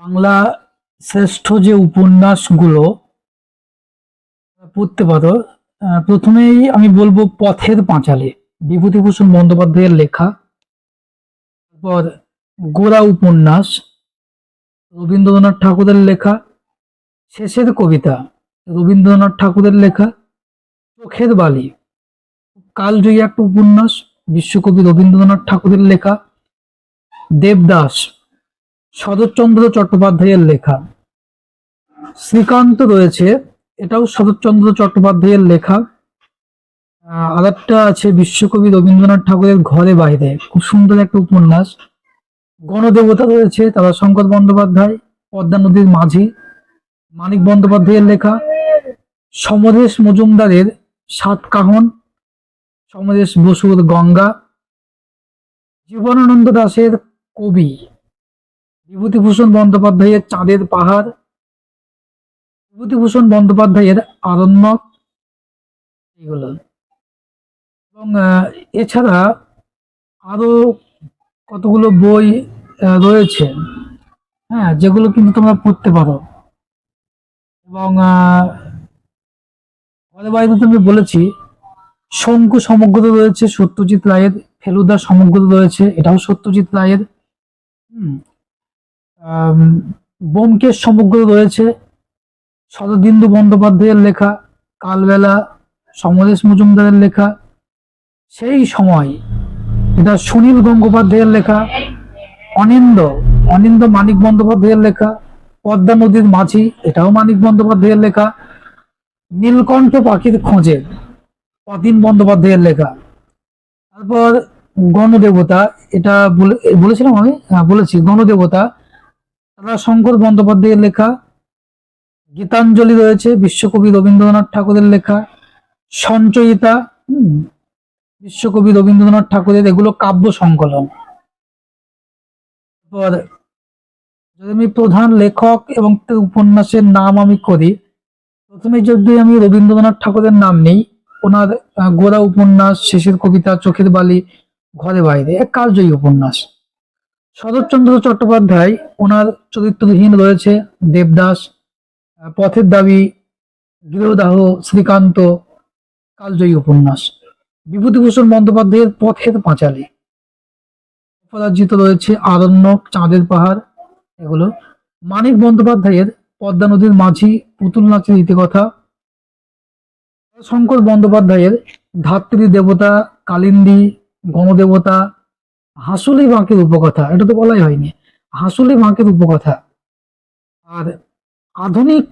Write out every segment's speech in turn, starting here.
বাংলা শ্রেষ্ঠ যে উপন্যাসগুলো পড়তে পারো। প্রথমেই আমি বলব পথের পাঁচালী, বিভূতিভূষণ বন্দ্যোপাধ্যায়ের লেখা। তারপর গোড়া উপন্যাস, রবীন্দ্রনাথ ঠাকুরের লেখা। শেষের কবিতা, রবীন্দ্রনাথ ঠাকুরের লেখা। চোখের বালি, কালজয়ী একটা উপন্যাস, বিশ্বকবি রবীন্দ্রনাথ ঠাকুরের লেখা। দেবদাস শরৎচন্দ্র চট্টোপাধ্যায়ের লেখা। শ্রীকান্ত রয়েছে এটাও শরৎচন্দ্র চট্টোপাধ্যায়ের লেখা। আহ, আরেকটা আছে বিশ্বকবি রবীন্দ্রনাথ ঠাকুরের ঘরে বাইরে খুব সুন্দর একটা উপন্যাস। গণদেবতা রয়েছে তারা শঙ্কর বন্দ্যোপাধ্যায় পদ্মা নদীর মাঝি মানিক বন্দ্যোপাধ্যায়ের লেখা। সমরেশ মজুমদারের সাত কাহন সমরেশ বসুর গঙ্গা। জীবনানন্দ দাশের কবি। বিভূতিভূষণ বন্দ্যোপাধ্যায়ের চাঁদের পাহাড়, বিভূতিভূষণ বন্দ্যোপাধ্যায়ের আরণ্যক এগুলো এবং এছাড়া আরও কতগুলো বই রয়েছে হ্যাঁ যেগুলো কিন্তু তোমরা পড়তে পারো। এবং ঘরে বাইরে তুমি বলেছি, শঙ্কু সমগ্র রয়েছে, সত্যজিৎ রায়ের, ফেলুদা সমগ্র রয়েছে, এটাও সত্যজিৎ রায়ের। হুম ব্যোমকেশ সমগ্র রয়েছে। শরদিন্দু বন্দ্যোপাধ্যায়ের লেখা, কালবেলা সমরেশ মজুমদারের লেখা। সেই সময় এটা সুনীল গঙ্গোপাধ্যায়ের লেখা, অনিন্দ অনিন্দ মানিক বন্দ্যোপাধ্যায়ের লেখা, পদ্মা নদীর মাঝি, এটাও মানিক বন্দ্যোপাধ্যায়ের লেখা। নীলকণ্ঠ পাখির খোঁজে অতীন বন্দ্যোপাধ্যায়ের লেখা। তারপর গণদেবতা, এটা বলেছিলাম আমি? হ্যাঁ বলেছি, গণদেবতা। তারা শঙ্কর বন্দ্যোপাধ্যায়ের লেখা, গীতাঞ্জলি রয়েছে, বিশ্বকবি রবীন্দ্রনাথ ঠাকুরের লেখা, সঞ্চয়িতা বিশ্বকবি রবীন্দ্রনাথ ঠাকুরের, এগুলো কাব্য সংকলন। যদি আমি প্রধান লেখক এবং উপন্যাসের নাম আমি করি, প্রথমে যদি আমি রবীন্দ্রনাথ ঠাকুরের নাম নেই, ওনার গোড়া উপন্যাস, শেষের কবিতা, চোখের বালি, ঘরে বাইরে, এক কালজয়ী উপন্যাস। শরৎচন্দ্র চট্টোপাধ্যায়, ওনার চরিত্রহীন রয়েছে দেবদাস পথের দাবি, গৃহদাহ, শ্রীকান্ত, কালজয়ী উপন্যাস। বিভূতিভূষণ বন্দ্যোপাধ্যায়ের পথের পাঁচালী। অপরাজিত রয়েছে আরণ্যক, চাঁদের পাহাড়, এগুলো। মানিক বন্দ্যোপাধ্যায়ের পদ্মা নদীর মাঝি পুতুল নাচের ইতিকথা। শঙ্কর বন্দ্যোপাধ্যায়ের ধাত্রী দেবতা কালিন্দী, গণদেবতা হাসুলি বাঁকের উপকথা, এটা তো বলাই হয়নি। হাসুলি বাঁকের উপকথা। আর আধুনিক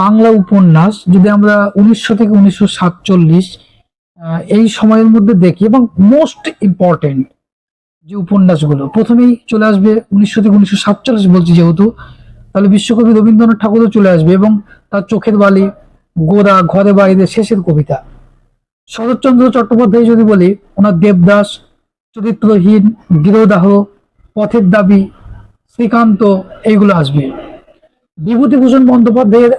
বাংলা উপন্যাস, যদি আমরা উনিশশো থেকে উনিশশো সাতচল্লিশ এই সময়ের মধ্যে দেখি, এবং মোস্ট ইম্পর্টেন্ট যে উপন্যাসগুলো, প্রথমেই চলে আসবে উনিশশো থেকে উনিশশো সাতচল্লিশ বলছি যেহেতু, তাহলে বিশ্বকবি রবীন্দ্রনাথ ঠাকুরও চলে আসবে, এবং তার চোখের বালি, গোরা, ঘরে বাইরে শেষের কবিতা। শরৎচন্দ্র চট্টোপাধ্যায় যদি বলি, ওনার দেবদাস চরিত্রহীন গৃহদাহ পথের দাবি, শ্রীকান্ত, এইগুলো আসবে। বিভূতিভূষণ বন্দ্যোপাধ্যায়ের,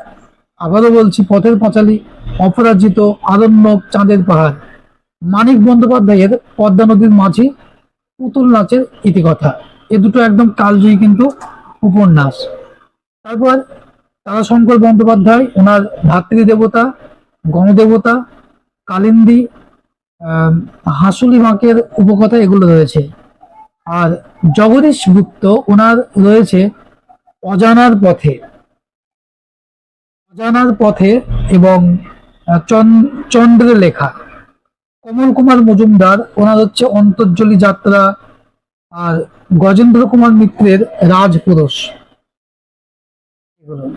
আবারও বলছি, পথের পাঁচালী, অপরাজিত, আরণ্যক চাঁদের পাহাড়। মানিক বন্দ্যোপাধ্যায়ের পদ্মা নদীর মাঝি, পুতুল নাচের ইতিকথা। এ দুটো একদম কালজয়ী কিন্তু উপন্যাস। তারপর তারাশঙ্কর বন্দ্যোপাধ্যায়, ওনার ধাত্রী দেবতা, গণদেবতা, কালিন্দী হাসুলি বাঁকের উপকথা এগুলো রয়েছে। আর জগদীশ গুপ্ত ওনার রয়েছে অজানার পথে। অজানার পথে এবং আহ, চন- চন্দ্রের লেখা। কমল কুমার মজুমদার ওনার হচ্ছে অন্তর্জলি যাত্রা আর গজেন্দ্র কুমার মিত্রের রাজপুরুষ। এগুলো।